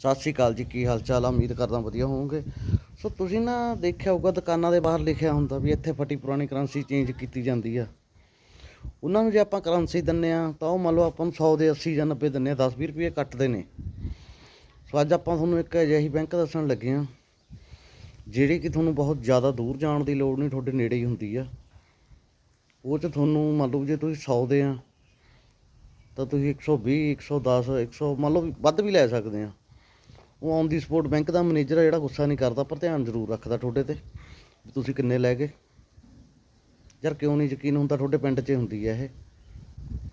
ਸਤਿ ਸ਼੍ਰੀ ਅਕਾਲ ਜੀ, ਕੀ ਹਾਲ ਚਾਲ ਆ? ਉਮੀਦ ਕਰਦਾ ਵਧੀਆ ਹੋਵੋਗੇ। ਸੋ ਤੁਸੀਂ ਨਾ ਦੇਖਿਆ ਹੋਊਗਾ, ਦੁਕਾਨਾਂ ਦੇ ਬਾਹਰ ਲਿਖਿਆ ਹੁੰਦਾ ਵੀ ਇੱਥੇ ਫਟੀ ਪੁਰਾਣੀ ਕਰੰਸੀ ਚੇਂਜ ਕੀਤੀ ਜਾਂਦੀ ਆ। ਉਹਨਾਂ ਨੂੰ ਜੇ ਆਪਾਂ ਕਰੰਸੀ ਦਿੰਨੇ ਆ, ਤਾਂ ਉਹ ਮੰਨ ਲਓ ਆਪਾਂ ਨੂੰ 100 ਦੇ 80 ਜਾਂ 90 ਦਿੰਨੇ ਆ 10 20 ਰੁਪਏ ਕੱਟਦੇ ਨੇ। ਸੋ ਅੱਜ ਆਪਾਂ ਤੁਹਾਨੂੰ ਇੱਕ ਅਜਿਹੀ ਬੈਂਕ ਦੱਸਣ ਲੱਗੇ ਆ, ਜਿਹੜੀ ਕਿ ਤੁਹਾਨੂੰ ਬਹੁਤ ਜ਼ਿਆਦਾ ਦੂਰ ਜਾਣ ਦੀ ਲੋੜ ਨਹੀਂ, ਤੁਹਾਡੇ ਨੇੜੇ ਹੀ ਹੁੰਦੀ ਆ। ਉਹ 'ਚ ਤੁਹਾਨੂੰ ਮੰਨ ਲਓ ਜੇ ਤੁਸੀਂ 100 ਦੇ ਆ, ਤਾਂ ਤੁਸੀਂ 120 110 100 ਮੰਨ ਲਓ ਵੀ ਵੱਧ ਵੀ ਲੈ ਸਕਦੇ ਆ। ਉਹ ਔਨ ਦੀ ਸਪੋਰਟ ਬੈਂਕ ਦਾ ਮੈਨੇਜਰ ਆ ਜਿਹੜਾ ਗੁੱਸਾ ਨਹੀਂ ਕਰਦਾ, ਪਰ ਧਿਆਨ ਜ਼ਰੂਰ ਰੱਖਦਾ ਤੁਹਾਡੇ ਤੇ, ਵੀ ਤੁਸੀਂ ਕਿੰਨੇ ਲੈ ਗਏ। ਯਾਰ ਕਿਉਂ ਨਹੀਂ ਯਕੀਨ ਹੁੰਦਾ ਤੁਹਾਡੇ ਪਿੰਡ 'ਚ ਹੁੰਦੀ ਹੈ ਇਹ?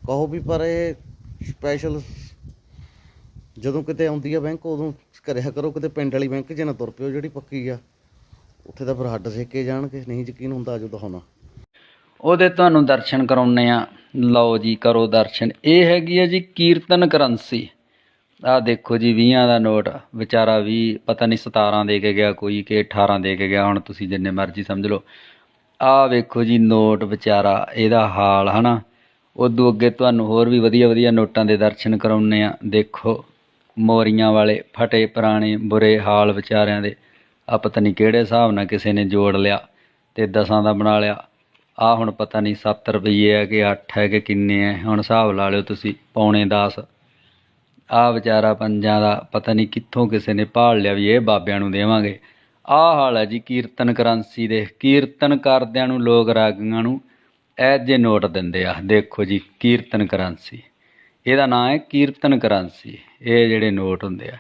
ਕਹੋ ਵੀ ਪਰ ਇਹ ਸਪੈਸ਼ਲ ਜਦੋਂ ਕਿਤੇ ਆਉਂਦੀ ਆ ਬੈਂਕ ਉਦੋਂ ਕਰਿਆ ਕਰੋ, ਕਿਤੇ ਪਿੰਡ ਵਾਲੀ ਬੈਂਕ ਜੇ ਨਾ ਤੁਰ ਪਿਓ ਜਿਹੜੀ ਪੱਕੀ ਆ। ਉੱਥੇ ਤਾਂ ਫਿਰ ਹੱਡ ਸੇਕੇ ਜਾਣਗੇ, ਨਹੀਂ ਯਕੀਨ ਹੁੰਦਾ ਜੋ ਦਿਖਾਉਣਾ। ਉਹਦੇ ਤੁਹਾਨੂੰ ਦਰਸ਼ਨ ਕਰਾਉਣੇ ਆ। ਲਓ ਜੀ, ਕਰੋ ਦਰਸ਼ਨ। ਇਹ ਹੈਗੀ ਆ ਜੀ ਕੀਰਤਨ ਕਰੰਸੀ। ਆਹ ਦੇਖੋ ਜੀ 20 ਦਾ ਨੋਟ, ਵਿਚਾਰਾ 20 ਪਤਾ ਨਹੀਂ 17 ਦੇ ਕੇ ਗਿਆ ਕੋਈ ਕਿ 18 ਦੇ ਕੇ ਗਿਆ, ਹੁਣ ਤੁਸੀਂ ਜਿੰਨੇ ਮਰਜ਼ੀ ਸਮਝ ਲਓ। ਆਹ ਵੇਖੋ ਜੀ ਨੋਟ ਵਿਚਾਰਾ, ਇਹਦਾ ਹਾਲ, ਹਨਾ? ਉਦੋਂ ਅੱਗੇ ਤੁਹਾਨੂੰ ਹੋਰ ਵੀ ਵਧੀਆ ਵਧੀਆ ਨੋਟਾਂ ਦੇ ਦਰਸ਼ਨ ਕਰਾਉਣੇ ਆ ਦੇਖੋ, ਮੋਰੀਆਂ ਵਾਲੇ ਫਟੇ ਪੁਰਾਣੇ ਬੁਰੇ ਹਾਲ ਵਿਚਾਰਿਆਂ ਦੇ। ਆ ਪਤਾ ਨਹੀਂ ਕਿਹੜੇ ਹਿਸਾਬ ਨਾਲ ਕਿਸੇ ਨੇ ਜੋੜ ਲਿਆ ਤੇ ਦਸਾਂ ਦਾ ਬਣਾ ਲਿਆ। ਆ ਹੁਣ ਪਤਾ ਨਹੀਂ 7 ਰੁਪਏ ਹੈ ਕਿ 8 ਹੈ ਕਿ ਕਿੰਨੇ ਹੈ ਹੁਣ ਹਿਸਾਬ ਲਾ ਲਿਓ ਤੁਸੀਂ, ਪੌਣੇ 10 ਆ ਵਿਚਾਰਾ ਪੰਜਾਂ ਦਾ ਪਤਾ ਨਹੀਂ ਕਿੱਥੋਂ ਕਿਸੇ ਨੇ ਭਾਲ ਲਿਆ ਵੀ ਇਹ ਬਾਬਿਆਂ ਨੂੰ ਦੇਵਾਂਗੇ। ਆਹ ਹਾਲ ਹੈ ਜੀ ਕੀਰਤਨ ਕਰੰਸੀ ਦੇ। ਕੀਰਤਨ ਕਰਦਿਆਂ ਨੂੰ ਲੋਕ ਰਾਗੀਆਂ ਨੂੰ ਇਹ ਜੇ ਨੋਟ ਦਿੰਦੇ ਆ। ਦੇਖੋ ਜੀ ਕੀਰਤਨ ਕਰੰਸੀ। ਇਹਦਾ ਨਾਮ ਹੈ ਕੀਰਤਨ ਕਰੰਸੀ। ਇਹ ਜਿਹੜੇ ਨੋਟ ਹੁੰਦੇ ਆ।